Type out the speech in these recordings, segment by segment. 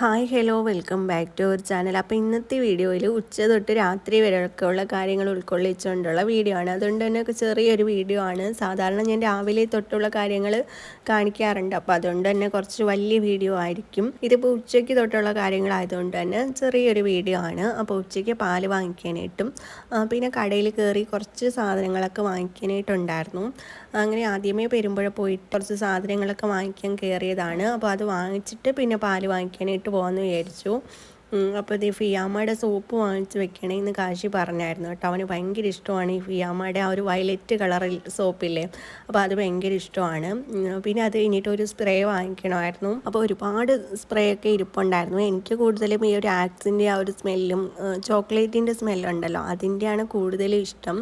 Hi hello welcome back to our channel. അപ്പോൾ ഇന്നത്തെ വീഡിയോയിൽ ഉച്ച തൊട്ട് രാത്രി വരെയൊക്കെയുള്ള കാര്യങ്ങൾ ഉൾക്കൊള്ളിച്ചുകൊണ്ടുള്ള വീഡിയോ ആണ്. അതുകൊണ്ട് തന്നെ ചെറിയൊരു വീഡിയോ ആണ്. സാധാരണ ഞാൻ രാവിലെ തൊട്ടുള്ള കാര്യങ്ങൾ കാണിക്കാറുണ്ട്. അപ്പോൾ അതുകൊണ്ട് തന്നെ കുറച്ച് വലിയ വീഡിയോ ആയിരിക്കും. ഇതിപ്പോൾ ഉച്ചയ്ക്ക് തൊട്ടുള്ള കാര്യങ്ങളായതുകൊണ്ട് തന്നെ ചെറിയൊരു വീഡിയോ ആണ്. അപ്പോൾ ഉച്ചയ്ക്ക് പാൽ വാങ്ങിക്കാനായിട്ടും പിന്നെ കടയിൽ കയറി കുറച്ച് സാധനങ്ങളൊക്കെ വാങ്ങിക്കാനായിട്ടുണ്ടായിരുന്നു. അങ്ങനെ ആദ്യമേ പെരുമ്പുഴ പോയിട്ട് കുറച്ച് സാധനങ്ങളൊക്കെ വാങ്ങിക്കാൻ കയറിയതാണ്. അപ്പോൾ അത് വാങ്ങിച്ചിട്ട് പിന്നെ പാൽ വാങ്ങിക്കാനായിട്ട് പോകാമെന്ന് വിചാരിച്ചു. അപ്പോൾ ഇത് ഫിയാമയുടെ സോപ്പ് വാങ്ങിച്ച് വെക്കണേന്ന് കാശി പറഞ്ഞായിരുന്നു കേട്ടോ. അവന് ഭയങ്കര ഇഷ്ടമാണ് ഈ ഫിയാമയുടെ ആ ഒരു വയലറ്റ് കളറിൽ സോപ്പില്ലേ. അപ്പോൾ അത് ഭയങ്കര ഇഷ്ടമാണ്. പിന്നെ അത് കഴിഞ്ഞിട്ട് ഒരു സ്പ്രേ വാങ്ങിക്കണമായിരുന്നു. അപ്പോൾ ഒരുപാട് സ്പ്രേ ഒക്കെ ഇരിപ്പുണ്ടായിരുന്നു. എനിക്ക് കൂടുതലും ഈ ഒരു ആക്സിന്റെ ആ ഒരു സ്മെല്ലും ചോക്ലേറ്റിന്റെ സ്മെല്ലുണ്ടല്ലോ. അതിന്റെയാണ് കൂടുതലും ഇഷ്ടം.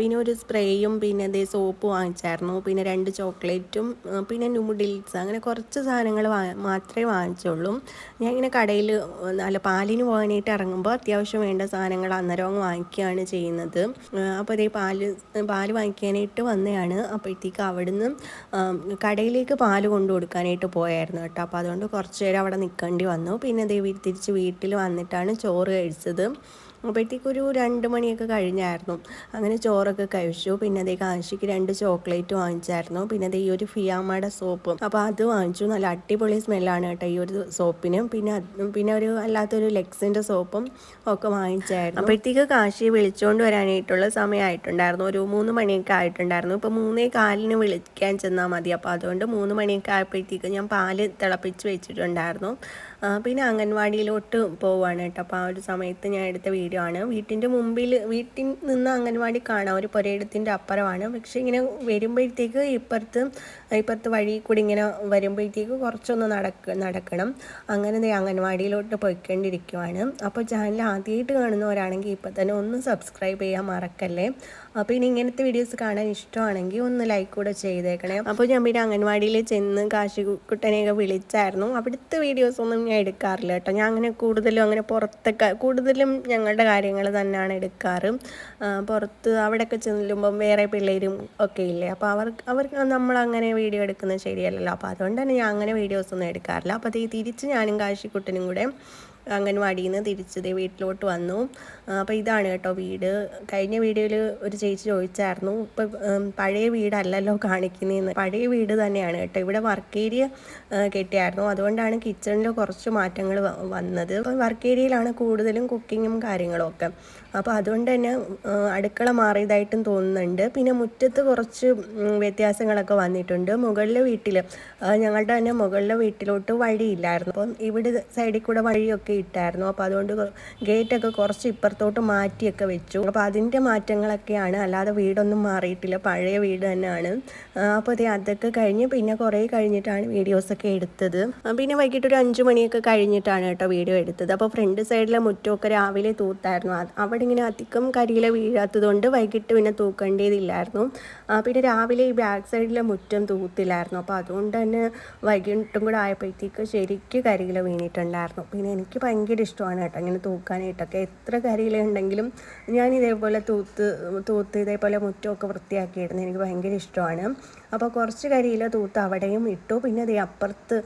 പിന്നെ ഒരു സ്പ്രേയും പിന്നെ അതേ സോപ്പ് വാങ്ങിച്ചായിരുന്നു. പിന്നെ രണ്ട് ചോക്ലേറ്റും പിന്നെ നൂഡിൽസ് അങ്ങനെ കുറച്ച് സാധനങ്ങൾ മാത്രമേ വാങ്ങിച്ചുള്ളൂ. ഞാൻ ഇങ്ങനെ കടയിൽ നല്ല പാലിന് പോകാനായിട്ട് ഇറങ്ങുമ്പോൾ അത്യാവശ്യം വേണ്ട സാധനങ്ങൾ അന്നേരം അങ്ങ് വാങ്ങിക്കുകയാണ് ചെയ്യുന്നത്. അപ്പോൾ അതേ പാൽ പാൽ വാങ്ങിക്കാനായിട്ട് വന്നതാണ് അപ്പോഴത്തേക്ക് അവിടുന്ന് കടയിലേക്ക് പാൽ കൊണ്ടു കൊടുക്കാനായിട്ട് പോയായിരുന്നു കേട്ടോ. അപ്പോൾ അതുകൊണ്ട് കുറച്ച് നേരം അവിടെ നിൽക്കേണ്ടി വന്നു. പിന്നെ അതേ തിരിച്ച് വീട്ടിൽ വന്നിട്ടാണ് ചോറ് കഴിച്ചത്. അപ്പോഴത്തേക്ക് ഒരു രണ്ട് മണിയൊക്കെ കഴിഞ്ഞായിരുന്നു. അങ്ങനെ ചോറൊക്കെ കഴിച്ചു. പിന്നെ അതേ കാശിക്ക് രണ്ട് ചോക്ലേറ്റ് വാങ്ങിച്ചായിരുന്നു. പിന്നെ അതേ ഈ ഒരു ഫിയാമയുടെ സോപ്പും. അപ്പോൾ അത് വാങ്ങിച്ചു. നല്ല അടിപൊളി സ്മെല്ലാണ് കേട്ടോ ഈ ഒരു സോപ്പിന്. പിന്നെ പിന്നെ ഒരു അല്ലാത്തൊരു ലെക്സിന്റെ സോപ്പും ഒക്കെ വാങ്ങിച്ചായിരുന്നു. അപ്പോഴത്തേക്ക് കാശി വിളിച്ചുകൊണ്ട് വരാനായിട്ടുള്ള സമയമായിട്ടുണ്ടായിരുന്നു. ഒരു മൂന്ന് മണിയൊക്കെ ആയിട്ടുണ്ടായിരുന്നു. ഇപ്പോൾ മൂന്നേ കാലിന് വിളിക്കാൻ ചെന്നാൽ മതി. അപ്പോൾ അതുകൊണ്ട് മൂന്ന് മണിയൊക്കെ ആയപ്പോഴത്തേക്ക് ഞാൻ പാൽ തിളപ്പിച്ച് വെച്ചിട്ടുണ്ടായിരുന്നു. പിന്നെ അംഗൻവാടിയിലോട്ട് പോവുകയാണ് കേട്ടോ. അപ്പോൾ ആ ഒരു സമയത്ത് ഞാൻ എടുത്ത വീഡിയോ ആണ്. വീട്ടിന്റെ മുമ്പിൽ വീട്ടിൽ നിന്ന് അംഗൻവാടി കാണാം. ഒരു പുരയിടത്തിന്റെ അപ്പുറമാണ്. പക്ഷേ ഇങ്ങനെ വരുമ്പോഴത്തേക്ക് ഇപ്പുറത്ത് ഇപ്പുറത്ത് വഴി കൂടി ഇങ്ങനെ വരുമ്പോഴത്തേക്ക് കുറച്ചൊന്ന് നടക്ക നടക്കണം. അങ്ങനെ അംഗൻവാടിയിലോട്ട് പോയിക്കൊണ്ടിരിക്കുവാണ്. അപ്പോൾ ചാനൽ ആദ്യമായിട്ട് കാണുന്നവരാണെങ്കിൽ ഇപ്പോൾ തന്നെ ഒന്ന് സബ്സ്ക്രൈബ് ചെയ്യാൻ മറക്കല്ലേ. അപ്പോൾ ഇനി ഇങ്ങനത്തെ വീഡിയോസ് കാണാൻ ഇഷ്ടമാണെങ്കിൽ ഒന്ന് ലൈക്ക് കൂടെ ചെയ്തേക്കണേ. അപ്പോൾ ഞാൻ പിന്നെ അംഗൻവാടിയിൽ ചെന്ന് കാശിക്കുട്ടനെയൊക്കെ വിളിച്ചായിരുന്നു. അവിടുത്തെ വീഡിയോസ് ഒന്നും ഞാൻ എടുക്കാറില്ല കേട്ടോ. ഞാൻ അങ്ങനെ കൂടുതലും അങ്ങനെ പുറത്തൊക്കെ കൂടുതലും ഞങ്ങളുടെ കാര്യങ്ങൾ തന്നെയാണ് എടുക്കാറ്. പുറത്ത് അവിടെയൊക്കെ ചെല്ലുമ്പം വേറെ പിള്ളേരും ഒക്കെ ഇല്ലേ? അപ്പോൾ അവർക്ക് അവർക്ക് നമ്മളങ്ങനെ വീഡിയോ എടുക്കുന്നത് ശരിയല്ലല്ലോ. അപ്പോൾ അതുകൊണ്ട് തന്നെ ഞാൻ അങ്ങനെ വീഡിയോസ് ഒന്നും എടുക്കാറില്ല. അപ്പോൾ അത് ഈ തിരിച്ച് ഞാനും കാശിക്കുട്ടനും കൂടെ അംഗൻവാടിയിൽ നിന്ന് തിരിച്ചത് വീട്ടിലോട്ട് വന്നു. അപ്പോൾ ഇതാണ് കേട്ടോ വീട്. കഴിഞ്ഞ വീഡിയോയിൽ ഒരു ചേച്ചി ചോദിച്ചായിരുന്നു ഇപ്പോൾ പഴയ വീടല്ലല്ലോ കാണിക്കുന്നതെന്ന് പഴയ വീട് തന്നെയാണ് കേട്ടോ. ഇവിടെ വർക്ക് ഏരിയ കെട്ടിയായിരുന്നു. അതുകൊണ്ടാണ് കിച്ചണിൽ കുറച്ച് മാറ്റങ്ങൾ വന്നത്. വർക്ക് ഏരിയയിലാണ് കൂടുതലും കുക്കിങ്ങും കാര്യങ്ങളും ഒക്കെ. അപ്പോൾ അതുകൊണ്ട് തന്നെ അടുക്കള മാറിയതായിട്ടും തോന്നുന്നുണ്ട്. പിന്നെ മുറ്റത്ത് കുറച്ച് വ്യത്യാസങ്ങളൊക്കെ വന്നിട്ടുണ്ട്. മുകളിലെ വീട്ടിൽ ഞങ്ങളുടെ തന്നെ മുകളിലെ വീട്ടിലോട്ട് വഴിയില്ലായിരുന്നു. അപ്പം ഇവിടെ സൈഡിൽ കൂടെ വഴിയൊക്കെ ഇട്ടായിരുന്നു. അപ്പോൾ അതുകൊണ്ട് ഗേറ്റൊക്കെ കുറച്ച് ഇപ്പുറത്തോട്ട് മാറ്റിയൊക്കെ വെച്ചു. അപ്പോൾ അതിന്റെ മാറ്റങ്ങളൊക്കെയാണ്. അല്ലാതെ വീടൊന്നും മാറിയിട്ടില്ല. പഴയ വീട് തന്നെയാണ്. അപ്പോൾ അതെ അതൊക്കെ കഴിഞ്ഞ് പിന്നെ കുറേ കഴിഞ്ഞിട്ടാണ് വീഡിയോസൊക്കെ എടുത്തത്. പിന്നെ വൈകിട്ട് ഒരു അഞ്ച് മണിയൊക്കെ കഴിഞ്ഞിട്ടാണ് കേട്ടോ വീഡിയോ എടുത്തത്. അപ്പോൾ ഫ്രണ്ട് സൈഡിലെ മുറ്റമൊക്കെ രാവിലെ തൂത്തായിരുന്നു. അവിടെ ഇങ്ങനെ അധികം കരിയില വീഴാത്തത് കൊണ്ട് വൈകിട്ട് പിന്നെ തൂക്കേണ്ടതില്ലായിരുന്നു പിന്നെ രാവിലെ ഈ ബാക്ക് സൈഡിലെ മുറ്റം തൂത്തില്ലായിരുന്നു. അപ്പോൾ അതുകൊണ്ട് തന്നെ വൈകിട്ടും കൂടെ ആയപ്പോഴത്തേക്ക് ശരിക്കും കരിയില വീണിട്ടുണ്ടായിരുന്നു. പിന്നെ എനിക്ക് ഭയങ്കര ഇഷ്ടമാണ് കേട്ടോ ഇങ്ങനെ തൂക്കാനായിട്ടൊക്കെ. എത്ര കരിയില ഉണ്ടെങ്കിലും ഞാൻ ഇതേപോലെ തൂത്ത് തൂത്ത് ഇതേപോലെ മുറ്റമൊക്കെ വൃത്തിയാക്കിയിരുന്നു എനിക്ക് ഭയങ്കര ഇഷ്ടമാണ്. അപ്പോൾ കുറച്ച് കരിയില തൂത്ത് അവിടെയും ഇട്ടു. പിന്നെ അതേ അപ്പുറത്ത്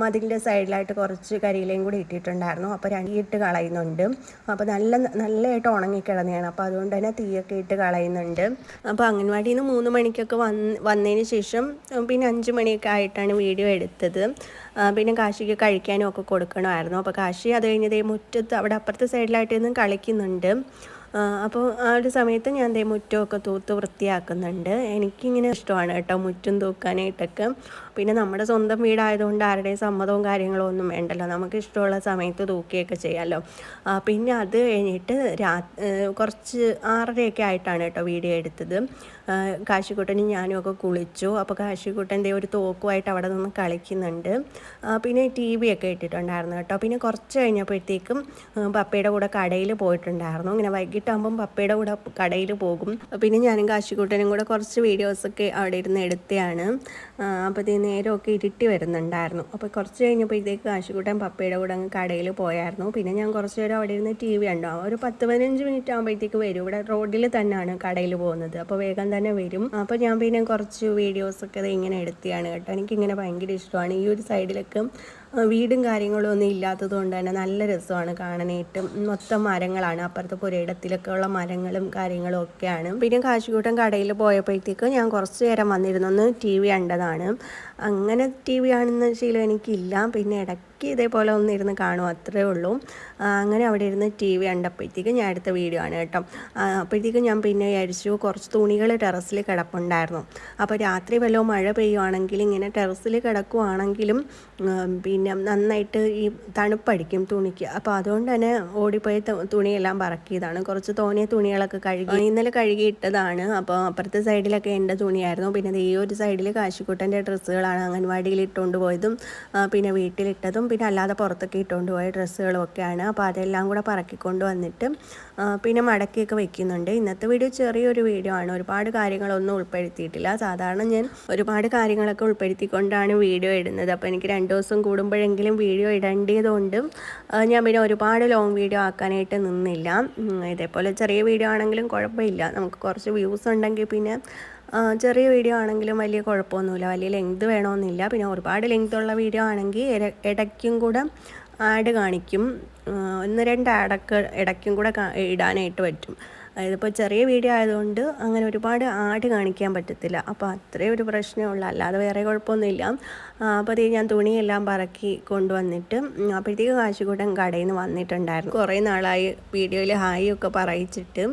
മതിലിന്റെ സൈഡിലായിട്ട് കുറച്ച് കരിയിലയും കൂടി ഇട്ടിട്ടുണ്ടായിരുന്നു. അപ്പോൾ രണ്ടിട്ട് കളയുന്നുണ്ട്. അപ്പോൾ നല്ല നല്ലതായിട്ട് ഉണങ്ങിക്കിടന്നെയാണ് അപ്പോൾ അതുകൊണ്ട് തന്നെ തീയൊക്കെ ഇട്ട് കളയുന്നുണ്ട്. അപ്പോൾ അംഗൻവാടിയിൽ നിന്ന് മൂന്ന് മണിക്കൊക്കെ വന്ന് വന്നതിന് ശേഷം പിന്നെ അഞ്ച് മണിയൊക്കെ ആയിട്ടാണ് വീഡിയോ എടുത്തത്. പിന്നെ കാശിക്ക് കഴിക്കാനും ഒക്കെ കൊടുക്കണമായിരുന്നു. അപ്പോൾ കാശി അത് കഴിഞ്ഞത് മുറ്റത്ത് അവിടെ അപ്പുറത്തെ സൈഡിലായിട്ട് നിന്നും കളിക്കുന്നുണ്ട്. അപ്പോൾ ആ ഒരു സമയത്ത് ഞാൻ ദേ മുറ്റമൊക്കെ തൂത്ത് വൃത്തിയാക്കുന്നുണ്ട്. എനിക്കിങ്ങനെ ഇഷ്ടമാണ് കേട്ടോ മുറ്റും തൂക്കാനായിട്ടൊക്കെ. പിന്നെ നമ്മുടെ സ്വന്തം വീടായതുകൊണ്ട് ആരുടെയും സമ്മതവും കാര്യങ്ങളോ ഒന്നും വേണ്ടല്ലോ. നമുക്ക് ഇഷ്ടമുള്ള സമയത്ത് തൂക്കിയൊക്കെ ചെയ്യാമല്ലോ പിന്നെ അത് കഴിഞ്ഞിട്ട് രാ കുറച്ച് ആറരയൊക്കെ ആയിട്ടാണ് കേട്ടോ വീഡിയോ എടുത്തത്. കാശിക്കുട്ടനും ഞാനും ഒക്കെ കുളിച്ചു. അപ്പോൾ കാശിക്കുട്ടന്റെ ഒരു തോക്കുമായിട്ട് അവിടെ നിന്ന് കളിക്കുന്നുണ്ട്. പിന്നെ ടി വി ഒക്കെ ഇട്ടിട്ടുണ്ടായിരുന്നു കേട്ടോ. പിന്നെ കുറച്ച് കഴിഞ്ഞപ്പോഴത്തേക്കും പപ്പയുടെ കൂടെ കടയിൽ പോയിട്ടുണ്ടായിരുന്നു. ഇങ്ങനെ വൈകിട്ടാകുമ്പം പപ്പയുടെ കൂടെ കടയിൽ പോകും. പിന്നെ ഞാനും കാശിക്കുട്ടനും കൂടെ കുറച്ച് വീഡിയോസൊക്കെ അവിടെ ഇരുന്ന് എടുത്തതാണ്. അപ്പോൾ ഇത് നേരമൊക്കെ ഇരുട്ടി വരുന്നുണ്ടായിരുന്നു. അപ്പോൾ കുറച്ച് കഴിഞ്ഞപ്പോഴത്തേക്ക് കാശുകൂട്ടൻ പപ്പയുടെ കൂടെ അങ്ങ് കടയിൽ പോയായിരുന്നു. പിന്നെ ഞാൻ കുറച്ച് നേരം അവിടെ ഇരുന്ന് ടി വി ഉണ്ടോ ഒരു പത്ത് പതിനഞ്ച് മിനിറ്റ് ആകുമ്പോഴത്തേക്ക് വരും. ഇവിടെ റോഡിൽ തന്നെയാണ് കടയിൽ പോകുന്നത്. അപ്പോൾ വേഗം തന്നെ വരും. അപ്പോൾ ഞാൻ പിന്നെ കുറച്ച് വീഡിയോസൊക്കെ ഇങ്ങനെ എടുത്തിയാണ് കേട്ടോ. എനിക്കിങ്ങനെ ഭയങ്കര ഇഷ്ടമാണ്. ഈ ഒരു സൈഡിലൊക്കെ വീടും കാര്യങ്ങളും ഒന്നും ഇല്ലാത്തത് കൊണ്ട് തന്നെ നല്ല രസമാണ് കാണാനായിട്ട് മൊത്തം മരങ്ങളാണ്. അപ്പുറത്തെ പുരയിടത്തിലൊക്കെ ഉള്ള മരങ്ങളും കാര്യങ്ങളും ഒക്കെയാണ്. പിന്നെ കാശിക്കൂട്ടം കടയിൽ പോയപ്പോഴത്തേക്ക് ഞാൻ കുറച്ച് നേരം വന്നിരുന്നൊന്ന് ടി വി കണ്ടതാണ്. അങ്ങനെ ടി വി കാണുന്ന ശീലം എനിക്കില്ല. പിന്നെ ഇടയ്ക്ക് ഇതേപോലെ ഒന്നിരുന്ന് കാണും അത്രേ ഉള്ളൂ. അങ്ങനെ അവിടെ ഇരുന്ന് ടി വി കണ്ടപ്പോഴത്തേക്കും ഞാൻ എടുത്ത വീഡിയോ ആണ് കേട്ടോ. അപ്പോഴത്തേക്കും ഞാൻ പിന്നെ വിചാരിച്ചു കുറച്ച് തുണികൾ ടെറസിൽ കിടപ്പുണ്ടായിരുന്നു. അപ്പോൾ രാത്രി വല്ലതും മഴ പെയ്യുവാണെങ്കിൽ ഇങ്ങനെ ടെറസിൽ കിടക്കുവാണെങ്കിലും പിന്നെ നന്നായിട്ട് ഈ തണുപ്പടിക്കും തുണിക്ക്. അപ്പോൾ അതുകൊണ്ട് തന്നെ ഓടിപ്പോയി തുണിയെല്ലാം പറക്കിയതാണ്. കുറച്ച് തോന്നിയ തുണികളൊക്കെ കഴുകി ഇന്നലെ കഴുകിയിട്ടതാണ് അപ്പോൾ അപ്പുറത്തെ സൈഡിലൊക്കെ എന്റെ തുണിയായിരുന്നു. പിന്നെ ഈ ഒരു സൈഡിൽ കാശിക്കുട്ടന്റെ ഡ്രസ്സുകളാണ് അംഗൻവാടിയിൽ ഇട്ടുകൊണ്ട് പോയതും പിന്നെ വീട്ടിലിട്ടതും. പിന്നെ അല്ലാതെ പുറത്തൊക്കെ ഇട്ടുകൊണ്ട് പോയ ഡ്രസ്സുകളും ഒക്കെയാണ് അപ്പോൾ അതെല്ലാം കൂടെ പറക്കിക്കൊണ്ട് വന്നിട്ട് പിന്നെ മടക്കിയൊക്കെ വെക്കുന്നുണ്ട്. ഇന്നത്തെ വീഡിയോ ചെറിയൊരു വീഡിയോ ആണ്. ഒരുപാട് കാര്യങ്ങളൊന്നും ഉൾപ്പെടുത്തിയിട്ടില്ല. സാധാരണ ഞാൻ ഒരുപാട് കാര്യങ്ങളൊക്കെ ഉൾപ്പെടുത്തിക്കൊണ്ടാണ് വീഡിയോ ഇടുന്നത്. അപ്പോൾ എനിക്ക് രണ്ട് ദിവസം കൂടുമ്പോഴെങ്കിലും വീഡിയോ ഇടേണ്ടതുകൊണ്ട് ഞാൻ പിന്നെ ഒരുപാട് ലോങ് വീഡിയോ ആക്കാനായിട്ട് നിന്നില്ല. ഇതേപോലെ ചെറിയ വീഡിയോ ആണെങ്കിലും കുഴപ്പമില്ല. നമുക്ക് കുറച്ച് വ്യൂസ് ഉണ്ടെങ്കിൽ പിന്നെ ചെറിയ വീഡിയോ ആണെങ്കിലും വലിയ കുഴപ്പമൊന്നുമില്ല. വലിയ ലെങ്ത് വേണമെന്നില്ല. പിന്നെ ഒരുപാട് ലെങ്ത് ഉള്ള വീഡിയോ ആണെങ്കിൽ ഇടയ്ക്കും കൂടെ ആഡ് കാണിക്കും. ഒന്ന് രണ്ട് ആഡൊക്കെ ഇടയ്ക്കും കൂടെ ഇടാനായിട്ട് പറ്റും. ഇതിപ്പോൾ ചെറിയ വീഡിയോ ആയതുകൊണ്ട് അങ്ങനെ ഒരുപാട് ആട് കാണിക്കാൻ പറ്റത്തില്ല. അപ്പോൾ അത്രേ ഒരു പ്രശ്നമുള്ളൂ അല്ലാതെ വേറെ കുഴപ്പമൊന്നുമില്ല. അപ്പോൾ അതേ ഞാൻ തുണിയെല്ലാം പറക്കി കൊണ്ടുവന്നിട്ട് അപ്പോഴത്തേക്ക് കാശുകൂട്ടൻ കടയിൽ നിന്ന് വന്നിട്ടുണ്ടായിരുന്നു. കുറേ നാളായി വീഡിയോയിൽ ഹായ് ഒക്കെ പറയിച്ചിട്ട്.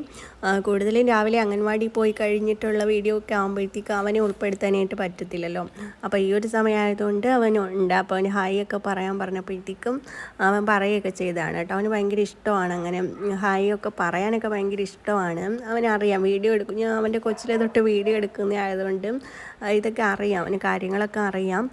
കൂടുതലും രാവിലെ അംഗൻവാടി പോയി കഴിഞ്ഞിട്ടുള്ള വീഡിയോ ഒക്കെ ആകുമ്പോഴത്തേക്ക് അവനെ ഉൾപ്പെടുത്താനായിട്ട് പറ്റത്തില്ലല്ലോ. അപ്പോൾ ഈ ഒരു സമയമായതുകൊണ്ട് അവൻ ഉണ്ട്. അപ്പോൾ അവന് ഹായ് ഒക്കെ പറയാൻ പറഞ്ഞപ്പോഴത്തേക്കും അവൻ പറയുകയൊക്കെ ചെയ്തതാണ് കേട്ടോ. അവന് ഭയങ്കര ഇഷ്ടമാണ് അങ്ങനെ ഹായ് ഒക്കെ പറയാനൊക്കെ ഭയങ്കര ഇഷ്ടമാണ് അവനറിയാം വീഡിയോ എടുക്കും. ഞാൻ അവന്റെ കൊച്ചിലെ തൊട്ട് വീഡിയോ എടുക്കുന്ന ആയതുകൊണ്ട് ഇതൊക്കെ അറിയാം. അവന് കാര്യങ്ങളൊക്കെ അറിയാം.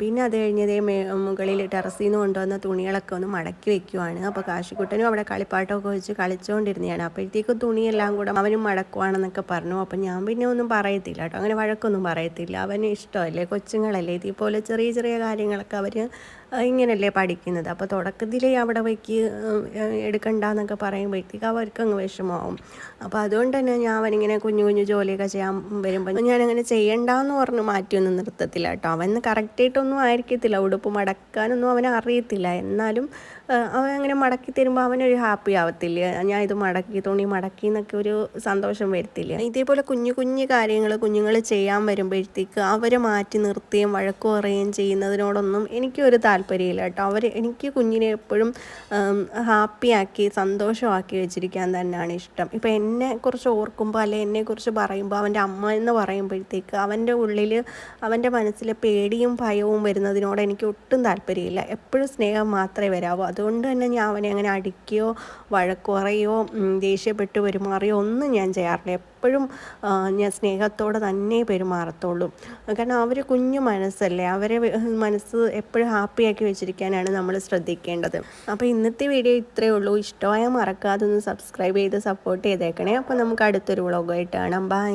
പിന്നെ അത് കഴിഞ്ഞതേ മുകളിൽ ടെറസിൽ നിന്ന് കൊണ്ടുവന്ന തുണികളൊക്കെ ഒന്ന് മടക്കി വെക്കുവാണ്. അപ്പോൾ കാശിക്കുട്ടനും അവിടെ കളിപ്പാട്ടമൊക്കെ വെച്ച് കളിച്ചുകൊണ്ടിരുന്നതാണ് അപ്പോഴത്തേക്കും തുണിയെല്ലാം കൂടെ അവനും മടക്കുവാണെന്നൊക്കെ പറഞ്ഞു. അപ്പം ഞാൻ പിന്നെ ഒന്നും പറയത്തില്ല കേട്ടോ. അങ്ങനെ വഴക്കൊന്നും പറയത്തില്ല. അവന് ഇഷ്ടമല്ലേ? കൊച്ചുങ്ങളല്ലേ? ഇതേപോലെ ചെറിയ ചെറിയ കാര്യങ്ങളൊക്കെ അവർ ഇങ്ങനല്ലേ പഠിക്കുന്നത്. അപ്പോൾ തുടക്കത്തിലേ അവിടെ വയ്ക്ക് എടുക്കണ്ട എന്നൊക്കെ പറയുമ്പോഴത്തേക്ക് അവർക്ക് അങ്ങ് വിഷമമാവും. അപ്പോൾ അതുകൊണ്ട് തന്നെ ഞാൻ അവനിങ്ങനെ കുഞ്ഞു കുഞ്ഞു ജോലിയൊക്കെ ചെയ്യാൻ വരുമ്പോൾ ഞാനങ്ങനെ ചെയ്യണ്ടെന്ന് പറഞ്ഞ് മാറ്റിയൊന്നും നിർത്തത്തില്ല കേട്ടോ. അവൻ കറക്റ്റായിട്ടൊന്നും ആയിരിക്കത്തില്ല. ഉടുപ്പ് മടക്കാനൊന്നും അവന് അറിയത്തില്ല എന്നാലും അവൻ അങ്ങനെ മടക്കി തരുമ്പോൾ അവനൊരു ഹാപ്പി ആവത്തില്ല? ഞാൻ ഇത് മടക്കി തുണി മടക്കി എന്നൊക്കെ ഒരു സന്തോഷം വരത്തില്ല? ഇതേപോലെ കുഞ്ഞു കുഞ്ഞു കാര്യങ്ങൾ കുഞ്ഞുങ്ങൾ ചെയ്യാൻ വരുമ്പോഴത്തേക്ക് അവരെ മാറ്റി നിർത്തുകയും വഴക്ക് പറയുകയും ചെയ്യുന്നതിനോടൊന്നും എനിക്കൊരു താല്പര്യമില്ല കേട്ടോ. അവർ എനിക്ക് കുഞ്ഞിനെ എപ്പോഴും ഹാപ്പിയാക്കി സന്തോഷമാക്കി വെച്ചിരിക്കാൻ തന്നെയാണ് ഇഷ്ടം. ഇപ്പം എന്നെക്കുറിച്ച് ഓർക്കുമ്പോൾ അല്ലെ എന്നെക്കുറിച്ച് പറയുമ്പോൾ അവന്റെ അമ്മ എന്ന് പറയുമ്പോഴത്തേക്ക് അവന്റെ ഉള്ളിൽ അവന്റെ മനസ്സിലെ പേടിയും ഭയവും വരുന്നതിനോട് എനിക്ക് ഒട്ടും താല്പര്യമില്ല. എപ്പോഴും സ്നേഹം മാത്രമേ വരാവൂ. അതുകൊണ്ട് തന്നെ ഞാൻ അവനെ അങ്ങനെ അടിക്കുകയോ വഴക്കുറയോ ദേഷ്യപ്പെട്ട് പെരുമാറുകയോ ഒന്നും ഞാൻ ചെയ്യാറില്ല. എപ്പോഴും ഞാൻ സ്നേഹത്തോടെ തന്നെ പെരുമാറത്തുള്ളൂ. കാരണം അവർ കുഞ്ഞു മനസ്സല്ലേ. അവരെ മനസ്സ് എപ്പോഴും ഹാപ്പിയാക്കി വെച്ചിരിക്കാനാണ് നമ്മൾ ശ്രദ്ധിക്കേണ്ടത്. അപ്പോൾ ഇന്നത്തെ വീഡിയോ ഇത്രയേ ഉള്ളൂ. ഇഷ്ടമായ മറക്കാതെ ഒന്ന് സബ്സ്ക്രൈബ് ചെയ്ത് സപ്പോർട്ട് ചെയ്തേക്കണേ. അപ്പോൾ നമുക്ക് അടുത്തൊരു വ്ളോഗായിട്ട് കാണാം. ബൈ